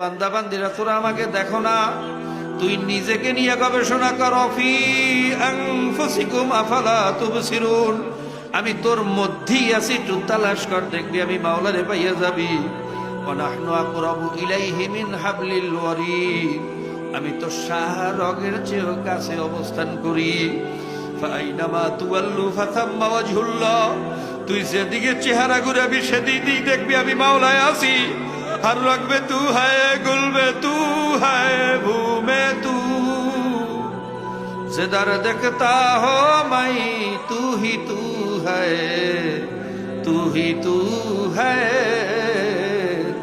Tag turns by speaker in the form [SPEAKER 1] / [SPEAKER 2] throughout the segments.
[SPEAKER 1] বান্দা বান্দিরা তোরা আমাকে দেখো না। তুই নিজেকে নিয়ে গবেষণা কর। আমি তোর মধ্যেই আছি, একটু তালাশ কর, দেখবি আমি মাওলারে পাইয়া যাবি। আমি তো শাহ রগের চেয়েও কাছে অবস্থান করি। তুই যেদিকে চেহারা ঘুরাবি, সেদিকেই দেখবি আমি মাওলায় আছি। हर रग में तू है गुल में तू है भू में तू जिधर देखता हो मैं तू ही तू है तू ही तू है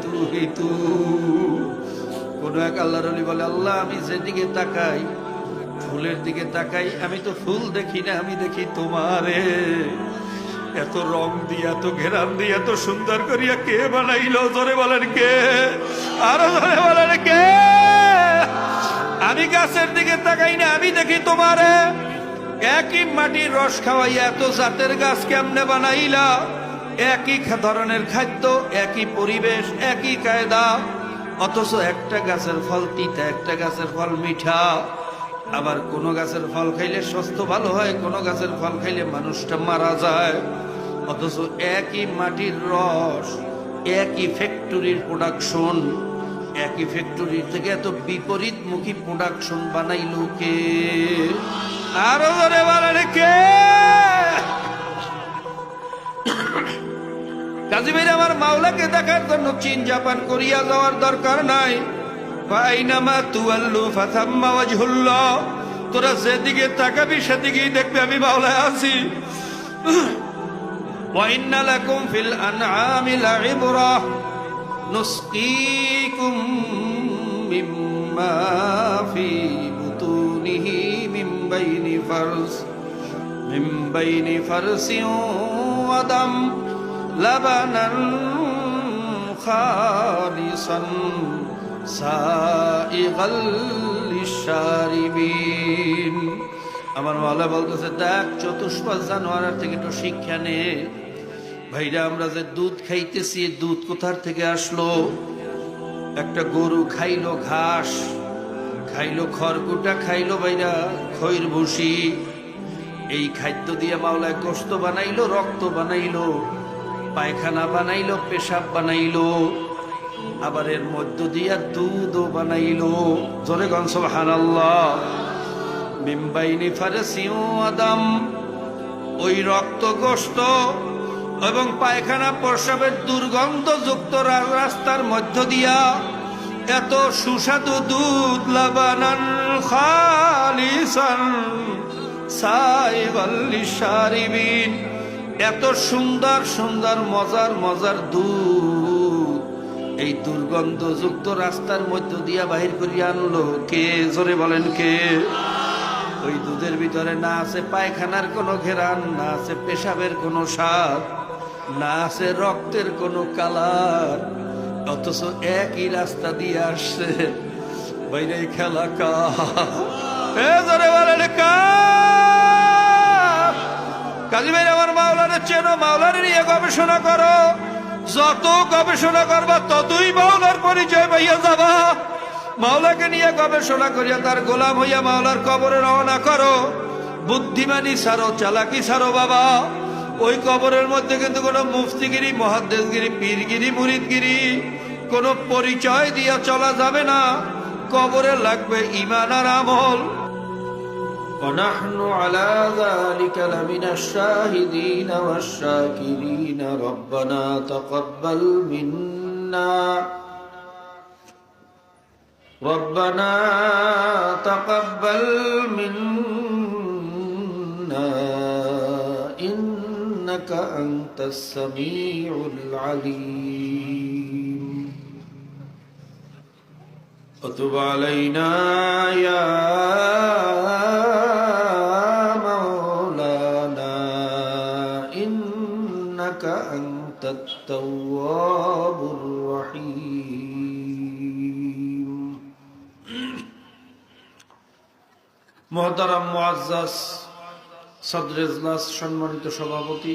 [SPEAKER 1] तू ही तू কোন এক আল্লাহর অলি বলে আল্লাহ আমি যেদিকে তাকাই ফুলের দিকে তাকাই আমি তো ফুল দেখি না আমি দেখি তোমারে এত রং দিয়ে, এত ঘেরান দিয়ে, এত সুন্দর করিয়া কে বানাইল? জোরে বলেন কে? আরও জোরে বলেন কে? আমি গাছের দিকে তাকাই না, আমি দেখি তোমারে। একই মাটির রস খাওয়াইয়া এত জাতের গাছ কেমনে বানাইলা? একই ধরনের খাদ্য, একই পরিবেশ, একই কায়দা। অথচ একটা গাছের ফল তিতা, একটা গাছের ফল মিঠা। আবার কোন গাছের ফল খাইলে স্বাস্থ্য ভালো হয়, কোন গাছের ফল খাইলে মানুষটা মারা যায়। অথচ একই মাটির রস, একই ফ্যাক্টরির প্রোডাকশন একই ফ্যাক্টরি থেকে এত বিপরীতমুখী প্রোডাকশন বানাইলো কে? আরও ধরে বলেন কে? কাজী ভাই আমার মাওলাকে দেখার জন্য চীন, জাপান, কোরিয়া যাওয়ার দরকার নাই। ফাইনামা তুয়াল্লু ফাথাম্মা ওয়াজহুল্লাহ তোরা যেদিকে তাকাবি সেদিকেই দেখবি আমি মাওলায় আছি وإن لكم في الأنعام لعبرة نسقيكم مما في بطونه من بين فرس من بين فرس ودم لبنا خالصا سائغا للشاربين আমার মালা বলতেছে, দেখ চতুষ্পাশ জানোয়ার থেকে একটু শিক্ষা নে। ভাইরা, আমরা যে দুধ খাইতেছি দুধ কোথার থেকে আসলো? একটা গরু খাইলো ঘাস, খাইলো খড়কুটা, খাইলো ভাইরা খৈর ভুসি। এই খাদ্য দিয়ে মাওলায় গোস্ত বানাইলো, রক্ত বানাইলো, পায়খানা বানাইলো, পেশাব বানাইলো। আবার এর মধ্য দিয়া দুধও বানাইল। জোরে হানাল্লাহ মিম্বাইনি ফারেসিও আদাম, ওই রক্ত গোস্ত এবং পায়খানা প্রসাবের দুর্গন্ধযুক্ত রাস্তার মধ্য দিয়া এত সুস্বাদু দুধ লাবানান খালিসান সাইবাল্লি সারিবিন এত সুন্দর সুন্দর, মজার মজার দুধ। এই দুর্গন্ধযুক্ত রাস্তার মধ্য দিয়া বাহির করিয়া আনলো। কে? জোরে বলেন কে? ওই দুধের ভিতরে না আছে পায়খানার কোনো ঘেরান, না আছে পেশাবের কোনো স্বাদ, না আছে রক্তের কোনো কালার, অথচ একই রাস্তা দিয়ে আসছে বাইরে খেলা কা জোরে বলেন কাজী ভাই আমার মাওলারে চেনো মাওলারে নিয়ে গবেষণা করো। যত গবেষণা করবা, ততই মাওলার পরিচয় পাইয়া যাবা। মাওলাকে নিয়ে গবেষণা করিয়া তার গোলাম হইয়া মাওলার কবরে রওনা করো। বুদ্ধিমানি সারো চালাকি সারো বাবা। ওই কবরের মধ্যে কিন্তু কোনো মুফতিগিরি, মহাদ্দেশগিরি, পীরগিরি, মুরিদগিরি কোনো পরিচয় দিয়া চলা যাবে না। কবরে লাগবে ইমান আর আমল। ونحن على ذلك لمن الشاهدين والشاكرين. ربنا تقبل منا. ربنا تقبل منا. إنك أنت السميع العليم. وتب علينا يا إنك أنت التواب الرحيم মহতারাম মুআজ্জাজ সদর এজলাস সম্মানিত সভাপতি